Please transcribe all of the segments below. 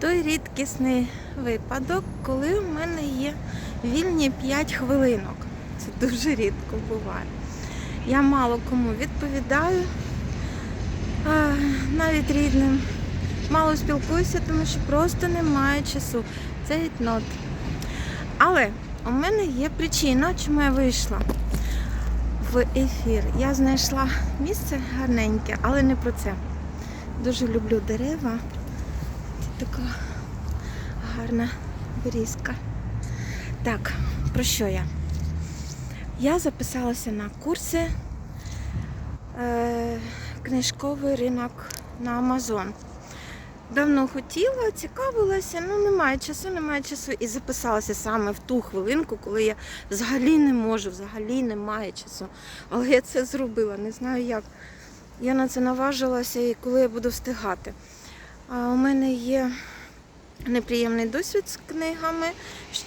той рідкісний випадок, коли в мене є вільні 5 хвилинок. Це дуже рідко буває. Я мало кому відповідаю, навіть рідним. Мало спілкуюся, тому що просто немає часу. Це нот. Але у мене є причина, чому я вийшла в ефір. Я знайшла місце гарненьке, але не про це. Дуже люблю дерева. Така гарна берізка. Так, про що я? Я записалася на курси е, книжковий ринок на Амазон. Давно хотіла, цікавилася, ну немає часу, немає часу. І записалася саме в ту хвилинку, коли я взагалі не можу, взагалі немає часу. Але я це зробила, не знаю як. Я на це наважилася і коли я буду встигати. Мене є неприємний досвід з книгами,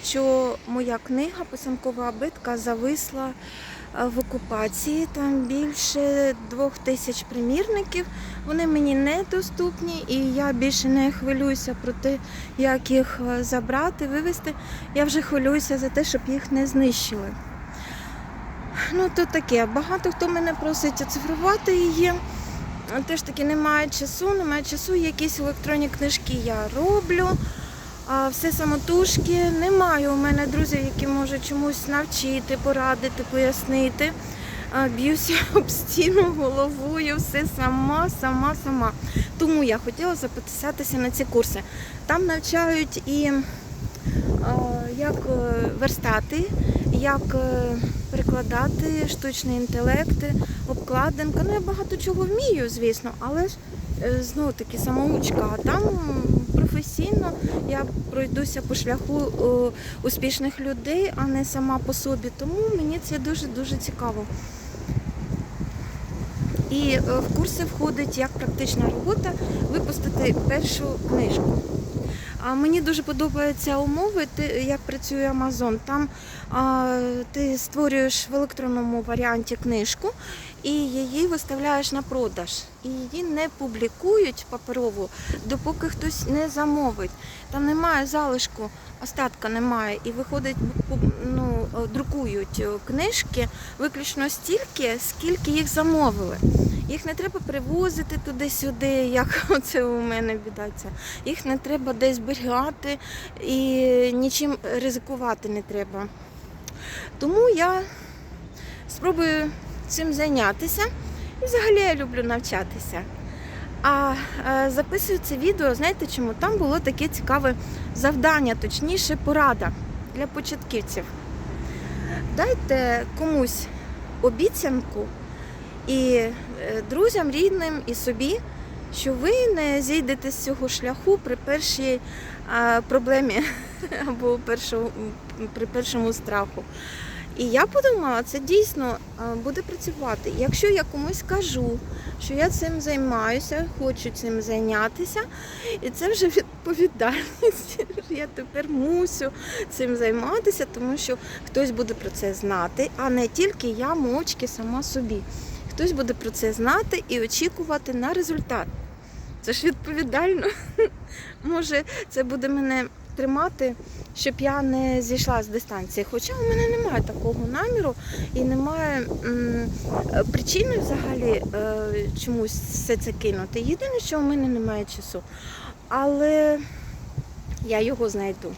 що моя книга Писанкова абитка зависла е, в окупації. Там більше двох тисяч примірників. Вони мені недоступні, і я більше не хвилююся про те, як їх е, забрати, вивезти. Я вже хвилююся за те, щоб їх не знищили. Ну, то таке. Багато хто мене просить оцифрувати її. Теж таки немає часу, немає часу. Якісь електронні книжки я роблю. Все самотужки. Немає у мене друзів, які можуть чомусь навчити, порадити, пояснити. Б'юся об стіну головою, все сама, сама, сама. Тому я хотіла записатися на ці курси. Там навчають і як е, верстати, як е, перекладати штучний інтелект, обкладинка. Ну, я багато чого вмію, звісно, але ж е, знову таки самоучка. А там професійно я пройдуся по шляху е, успішних людей, а не сама по собі. Тому мені це дуже-дуже цікаво. І в курси входить як практична робота випустити першу книжку. А мені дуже подобаються умови, ти- як працює Amazon. Там а, ти створюєш в електронному варіанті книжку і її виставляєш на продаж. І її не публікують паперову, допоки хтось не замовить. Там немає залишку, остатка немає. І виходить, ну, друкують е, книжки виключно стільки, скільки їх замовили. Їх не треба привозити туди-сюди, як оце у мене бідається. Їх не треба десь зберігати і нічим ризикувати не треба. Тому я спробую цим зайнятися. І взагалі я люблю навчатися. А е, записую це відео, знаєте чому? Там було таке цікаве завдання, точніше порада для початківців. Дайте комусь обіцянку і е, друзям, рідним, і собі, що ви не зійдете з цього шляху при першій е, проблемі або при першому страху. І я подумала, це дійсно е, буде працювати. Якщо я комусь кажу, що я цим займаюся, хочу цим зайнятися, і це вже відповідальність. Я тепер мусю цим займатися, тому що хтось буде про це знати, а не тільки я мовчки сама собі. Хтось буде про це знати і очікувати на результат. Це ж відповідально. Може, це буде мене тримати, щоб я не зійшла з дистанції. Хоча у мене немає такого наміру і немає м, причини взагалі е, чомусь все це кинути. Єдине, що у мене немає часу. Але я його знайду.